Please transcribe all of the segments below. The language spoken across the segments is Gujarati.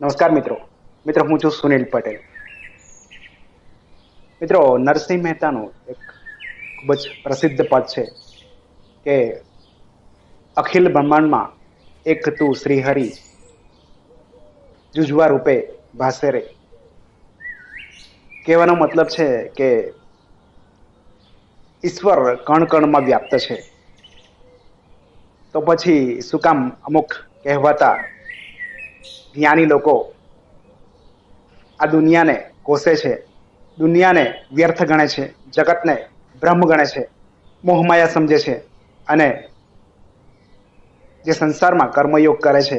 નમસ્કાર મિત્રો. મિત્રો, હું છું સુનિલ પટેલ. મિત્રો, નરસિંહ મહેતાનું એક ખૂબ જ પ્રસિદ્ધ પદ છે કે અખિલ બ્રહ્માંડમાં એક તું શ્રીહરિ જુજવા રૂપે ભાસે રે. કહેવાનો મતલબ છે કે ઈશ્વર કણ કણમાં વ્યાપ્ત છે. તો પછી શું કામ અમુક કહેવાતા જ્ઞાની લોકો આ દુનિયાને કોસે છે? દુનિયાને વ્યર્થ ગણે છે. જગતને બ્રહ્મ ગણે છે. મોહમાયા સમજે છે. અને જે સંસારમાં કર્મયોગ કરે છે,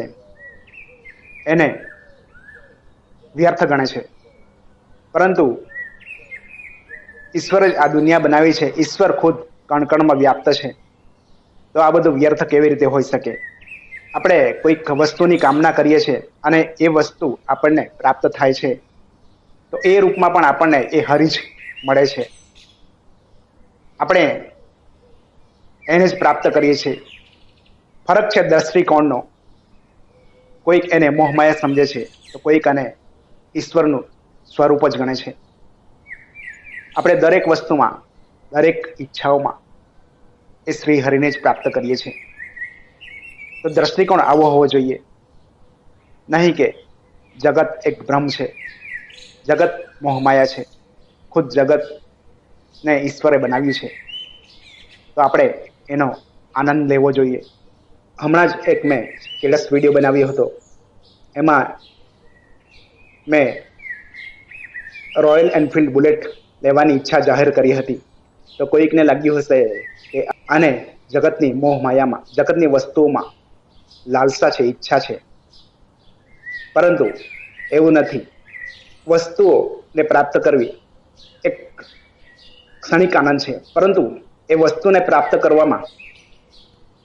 એને વ્યર્થ ગણે છે. પરંતુ ઈશ્વર જ આ દુનિયા બનાવી છે. ઈશ્વર ખુદ કણકણમાં વ્યાપ્ત છે. તો આ બધું વ્યર્થ કેવી રીતે હોઈ શકે? આપણે કોઈક વસ્તુની કામના કરીએ છીએ અને એ વસ્તુ આપણને પ્રાપ્ત થાય છે, તો એ રૂપમાં પણ આપણને એ હરિજ મળે છે. આપણે એને જ પ્રાપ્ત કરીએ છીએ. ફરક છે દ્રષ્ટિકોણનો કોઈક એને મોહમાયા સમજે છે, તો કોઈક એને ઈશ્વરનું સ્વરૂપ જ ગણે છે. આપણે દરેક વસ્તુમાં, દરેક ઈચ્છાઓમાં એ શ્રી હરિને જ પ્રાપ્ત કરીએ છીએ. તો દ્રષ્ટિકોણ આવો હોવો જોઈએ. નહીં કે જગત એક ભ્રમ છે. જગત મોહમાયા છે. ખુદ જગતને ઈશ્વરે બનાવ્યું છે. તો આપણે એનો આનંદ લેવો જોઈએ. હમણાં જ એક મેં કેળસ વીડિયો બનાવ્યો હતો. એમાં મેં રોયલ એનફિલ્ડ બુલેટ લેવાની ઈચ્છા જાહેર કરી હતી. તો કોઈકને લાગ્યું હશે કે આને જગતની મોહ માયામાં જગતની વસ્તુઓમાં લાલસા છે, ઈચ્છા છે. પરંતુ એવું નથી. વસ્તુઓને પ્રાપ્ત કરવી એક ક્ષણિક આનંદ છે. પરંતુ એ વસ્તુને પ્રાપ્ત કરવામાં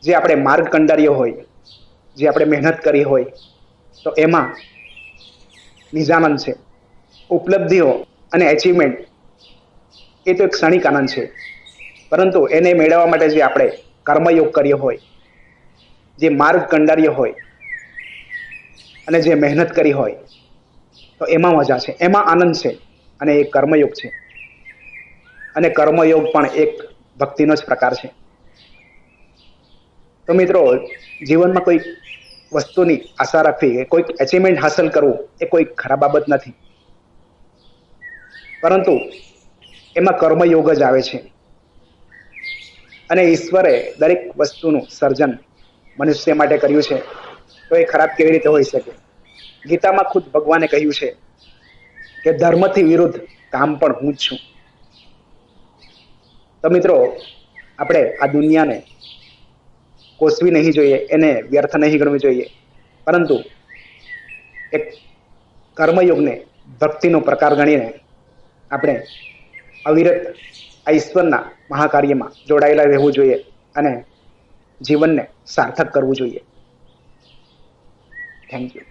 જે આપણે માર્ગ કંડાર્યો હોય, જે આપણે મહેનત કરી હોય, તો એમાં નિજાનંદ છે. ઉપલબ્ધિઓ અને એચિવમેન્ટ એ તો એક ક્ષણિક આનંદ છે. પરંતુ એને મેળવવા માટે જે આપણે કર્મયોગ કર્યો હોય જે માર્ગ કંડાર્ય હોય અને જે મહેનત કરી હોય, તો એમાં મજા છે, એમાં આનંદ છે અને એ કર્મયોગ છે. અને કર્મયોગ પણ એક ભક્તિનો જ પ્રકાર છે. તો મિત્રો, જીવનમાં કોઈ વસ્તુની આશા રાખવી કે કોઈક એચિવમેન્ટ હાંસલ કરવું એ કોઈ ખરાબ બાબત નથી. પરંતુ એમાં કર્મયોગ જ આવે છે. અને ઈશ્વરે દરેક વસ્તુનું સર્જન મનુષ્ય માટે કર્યું છે, તો એ ખરાબ કેવી રીતે હોઈ શકે? ગીતામાં ખુદ ભગવાને કહ્યું છે કે ધર્મથી વિરુદ્ધ કામ પણ હું જ છું. તો મિત્રો, આપણે આ દુનિયાને કોસવી નહીં જોઈએ, એને વ્યર્થ નહીં ગણવી જોઈએ. પરંતુ એક કર્મયોગને, ભક્તિનો પ્રકાર ગણીને આપણે અવિરત આ ઈશ્વરના મહાકાર્યમાં જોડાયેલા રહેવું જોઈએ અને જીવનને સાર્થક કરવું જોઈએ. Thank you